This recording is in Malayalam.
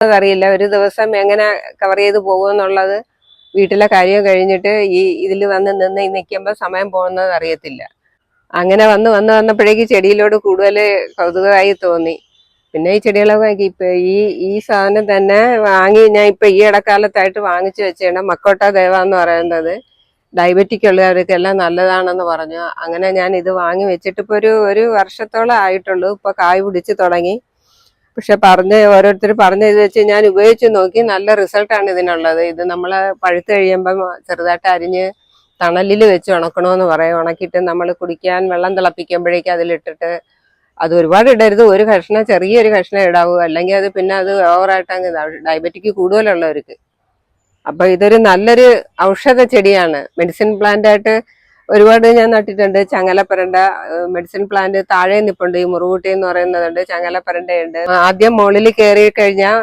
അറിയില്ല ഒരു ദിവസം എങ്ങനെ കവർ ചെയ്ത് പോകുമെന്നുള്ളത് വീട്ടിലെ കാര്യം കഴിഞ്ഞിട്ട് ഈ ഇതിൽ വന്ന് നിന്ന് നിൽക്കുമ്പോൾ സമയം പോകുന്നത് അറിയത്തില്ല. അങ്ങനെ വന്ന് വന്ന് വന്നപ്പോഴേക്ക് ചെടിയിലോട് കൂടുതൽ കൗതുകമായി തോന്നി. പിന്നെ ഈ ചെടികളൊക്കെ ഇപ്പം ഈ ഈ സാധനം തന്നെ വാങ്ങി ഞാൻ ഇപ്പൊ ഈ ഇടക്കാലത്തായിട്ട് വാങ്ങിച്ചു വെച്ചേണ്ട മക്കോട്ട ദേവ എന്ന് പറയുന്നത്. ഡയബറ്റിക് ഉള്ളവർക്കെല്ലാം നല്ലതാണെന്ന് പറഞ്ഞു. അങ്ങനെ ഞാൻ ഇത് വാങ്ങി വെച്ചിട്ട് ഇപ്പൊ ഒരു ഒരു വർഷത്തോളം ആയിട്ടുള്ളൂ. ഇപ്പൊ കായ് പിടിച്ച് തുടങ്ങി. പക്ഷെ പറഞ്ഞ് ഓരോരുത്തർ പറഞ്ഞ ഇത് വെച്ച് ഞാൻ ഉപയോഗിച്ച് നോക്കി നല്ല റിസൾട്ടാണ് ഇതിനുള്ളത്. ഇത് നമ്മൾ പഴുത്ത് കഴിയുമ്പം ചെറുതായിട്ട് അരിഞ്ഞ് തണലിൽ വെച്ച് ഉണക്കണമെന്ന് പറയും. ഉണക്കിയിട്ട് നമ്മൾ കുടിക്കാൻ വെള്ളം തിളപ്പിക്കുമ്പോഴേക്കും അതിലിട്ടിട്ട് അത് ഒരുപാട് ഇടരുത്. ഒരു കഷ്ണം ചെറിയൊരു കഷ്ണം ഇടാവൂ. അല്ലെങ്കിൽ അത് പിന്നെ അത് ഓവറായിട്ട് അങ്ങ് ഡയബറ്റിക് കൂടുതലുള്ളവർക്ക്. അപ്പൊ ഇതൊരു നല്ലൊരു ഔഷധ ചെടിയാണ്. മെഡിസിൻ പ്ലാന്റ് ആയിട്ട് ഒരുപാട് ഞാൻ നട്ടിട്ടുണ്ട്. ചങ്ങലപ്പരണ്ട മെഡിസിൻ പ്ലാന്റ് താഴെ നിപ്പുണ്ട്. ഈ മുറുകൂട്ടി എന്ന് പറയുന്നതുണ്ട്. ചങ്ങലപ്പരണ്ടയുണ്ട്. ആദ്യം മുകളിൽ കയറി കഴിഞ്ഞാൽ